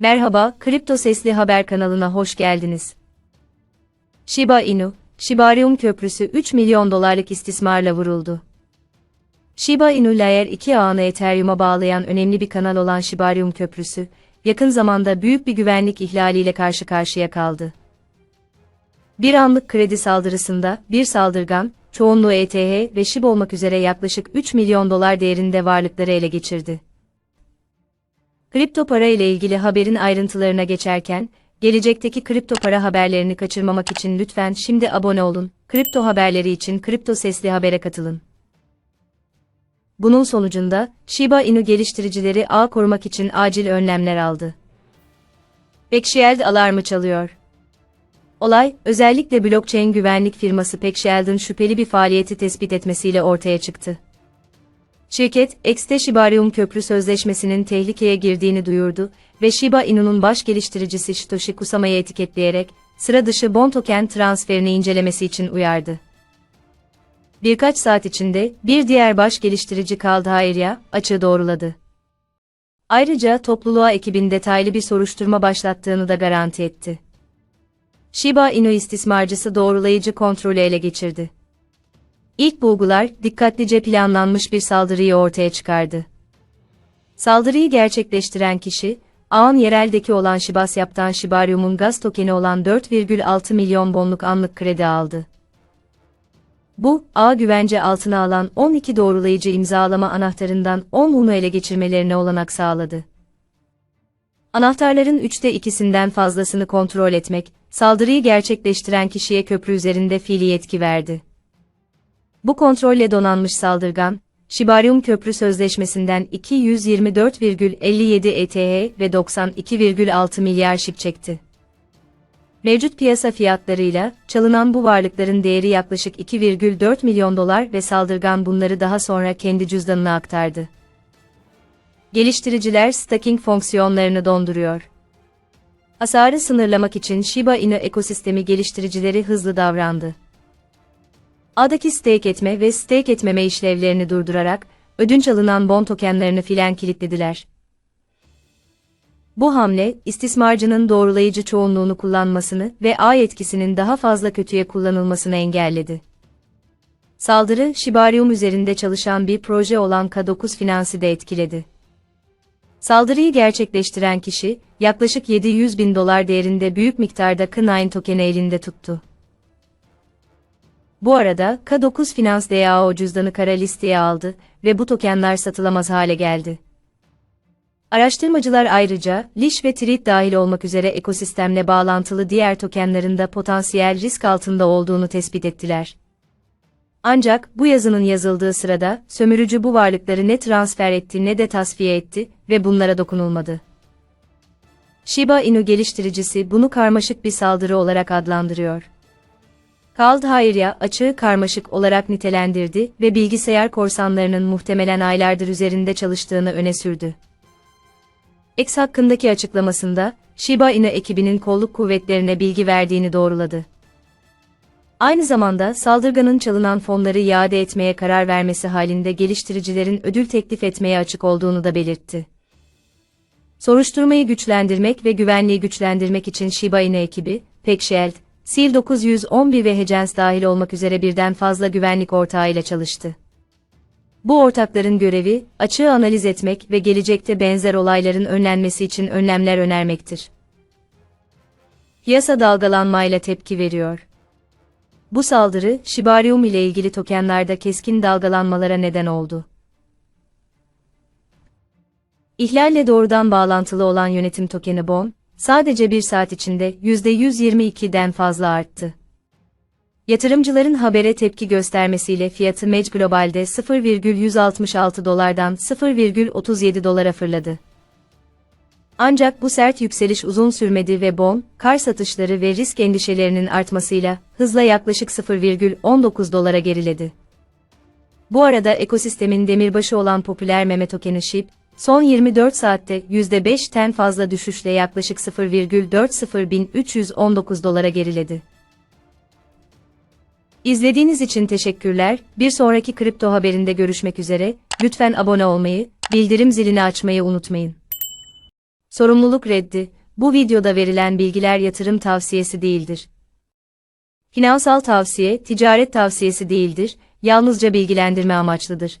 Merhaba, Kripto Sesli Haber kanalına hoş geldiniz. Shiba Inu, Shibarium Köprüsü 3 milyon dolarlık istismarla vuruldu. Shiba Inu Layer 2 ağını Ethereum'a bağlayan önemli bir kanal olan Shibarium Köprüsü, yakın zamanda büyük bir güvenlik ihlaliyle karşı karşıya kaldı. Bir anlık kredi saldırısında bir saldırgan, çoğunluğu ETH ve SHIB olmak üzere yaklaşık 3 milyon dolar değerinde varlıkları ele geçirdi. Kripto para ile ilgili haberin ayrıntılarına geçerken, gelecekteki kripto para haberlerini kaçırmamak için lütfen şimdi abone olun. Kripto haberleri için Kripto Sesli Haber'e katılın. Bunun sonucunda Shiba Inu geliştiricileri ağ korumak için acil önlemler aldı. Peckshield alarmı çalıyor. Olay, özellikle blockchain güvenlik firması Peckshield'ın şüpheli bir faaliyeti tespit etmesiyle ortaya çıktı. Şirket, X'te Shibarium Köprü Sözleşmesi'nin tehlikeye girdiğini duyurdu ve Shiba Inu'nun baş geliştiricisi Satoshi Kusama'yı etiketleyerek, sıra dışı bon token transferini incelemesi için uyardı. Birkaç saat içinde bir diğer baş geliştirici Kaldhairya, açığı doğruladı. Ayrıca topluluğa ekibin detaylı bir soruşturma başlattığını da garanti etti. Shiba Inu istismarcısı doğrulayıcı kontrolü ele geçirdi. İlk bulgular, dikkatlice planlanmış bir saldırıyı ortaya çıkardı. Saldırıyı gerçekleştiren kişi, ağın yereldeki olan Shibasyap'tan Shibarium'un gaz tokeni olan 4,6 milyon bonluk anlık kredi aldı. Bu, ağ güvence altına alan 12 doğrulayıcı imzalama anahtarından 10 unu ele geçirmelerine olanak sağladı. Anahtarların üçte ikisinden fazlasını kontrol etmek, saldırıyı gerçekleştiren kişiye köprü üzerinde fiili yetki verdi. Bu kontrolle donanmış saldırgan, Shibarium Köprü Sözleşmesi'nden 224,57 ETH ve 92,6 milyar şip çekti. Mevcut piyasa fiyatlarıyla, çalınan bu varlıkların değeri yaklaşık 2,4 milyon dolar ve saldırgan bunları daha sonra kendi cüzdanına aktardı. Geliştiriciler staking fonksiyonlarını donduruyor. Hasarı sınırlamak için Shiba Inu ekosistemi geliştiricileri hızlı davrandı. A'daki stake etme ve stake etmeme işlevlerini durdurarak, ödünç alınan bon tokenlerini filan kilitlediler. Bu hamle, istismarcının doğrulayıcı çoğunluğunu kullanmasını ve ağ yetkisinin daha fazla kötüye kullanılmasını engelledi. Saldırı, Shibarium üzerinde çalışan bir proje olan K9 Finance'i de etkiledi. Saldırıyı gerçekleştiren kişi, yaklaşık 700 bin dolar değerinde büyük miktarda K9 tokeni elinde tuttu. Bu arada, K9 Finans DAO cüzdanı kara listeye aldı ve bu tokenler satılamaz hale geldi. Araştırmacılar ayrıca, Lish ve Treat dahil olmak üzere ekosistemle bağlantılı diğer tokenlerin de potansiyel risk altında olduğunu tespit ettiler. Ancak bu yazının yazıldığı sırada sömürücü bu varlıkları ne transfer etti ne de tasfiye etti ve bunlara dokunulmadı. Shiba Inu geliştiricisi bunu karmaşık bir saldırı olarak adlandırıyor. Kaldhairya açığı karmaşık olarak nitelendirdi ve bilgisayar korsanlarının muhtemelen aylardır üzerinde çalıştığını öne sürdü. X hakkındaki açıklamasında, Shiba Inu ekibinin kolluk kuvvetlerine bilgi verdiğini doğruladı. Aynı zamanda saldırganın çalınan fonları iade etmeye karar vermesi halinde geliştiricilerin ödül teklif etmeye açık olduğunu da belirtti. Soruşturmayı güçlendirmek ve güvenliği güçlendirmek için Shiba Inu ekibi, Peckshield, Seal 911 ve Hegens dahil olmak üzere birden fazla güvenlik ortağıyla çalıştı. Bu ortakların görevi, açığı analiz etmek ve gelecekte benzer olayların önlenmesi için önlemler önermektir. Piyasa dalgalanmayla tepki veriyor. Bu saldırı, Shibarium ile ilgili tokenlarda keskin dalgalanmalara neden oldu. İhlalle doğrudan bağlantılı olan yönetim tokeni BON, sadece bir saat içinde %122'den fazla arttı. Yatırımcıların habere tepki göstermesiyle fiyatı Mec Global'de 0,166 dolardan 0,37 dolara fırladı. Ancak bu sert yükseliş uzun sürmedi ve bon, kar satışları ve risk endişelerinin artmasıyla hızla yaklaşık 0,19 dolara geriledi. Bu arada ekosistemin demirbaşı olan popüler meme tokeni SHIB, son 24 saatte %5'ten fazla düşüşle yaklaşık 0,40319 dolara geriledi. İzlediğiniz için teşekkürler. Bir sonraki kripto haberinde görüşmek üzere. Lütfen abone olmayı, bildirim zilini açmayı unutmayın. Sorumluluk reddi, bu videoda verilen bilgiler yatırım tavsiyesi değildir. Finansal tavsiye, ticaret tavsiyesi değildir, yalnızca bilgilendirme amaçlıdır.